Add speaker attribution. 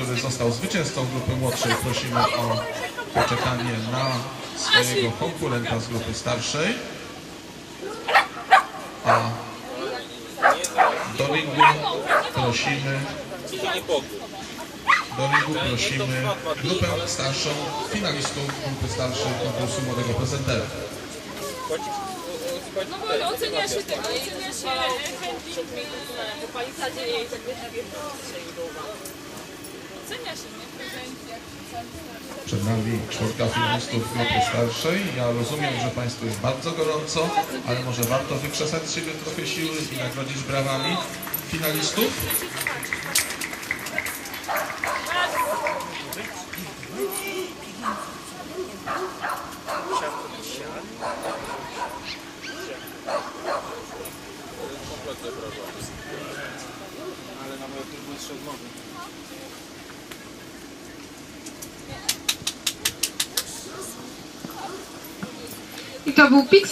Speaker 1: który został zwycięzcą grupy młodszej, prosimy o poczekanie na swojego konkurenta z grupy starszej. A do ringu prosimy do ringu prosimy grupę starszą finalistów grupy starszej konkursu młodego prezentera.
Speaker 2: No bo ocenia się tego, ocenia się handling, ocenia się, nie?
Speaker 1: Przed nami czwórka finalistów grupy starszej. Ja rozumiem, że Państwu jest bardzo gorąco, ale może warto wykrzesać z siebie trochę siły i nagrodzić brawami finalistów.
Speaker 3: I to był Pix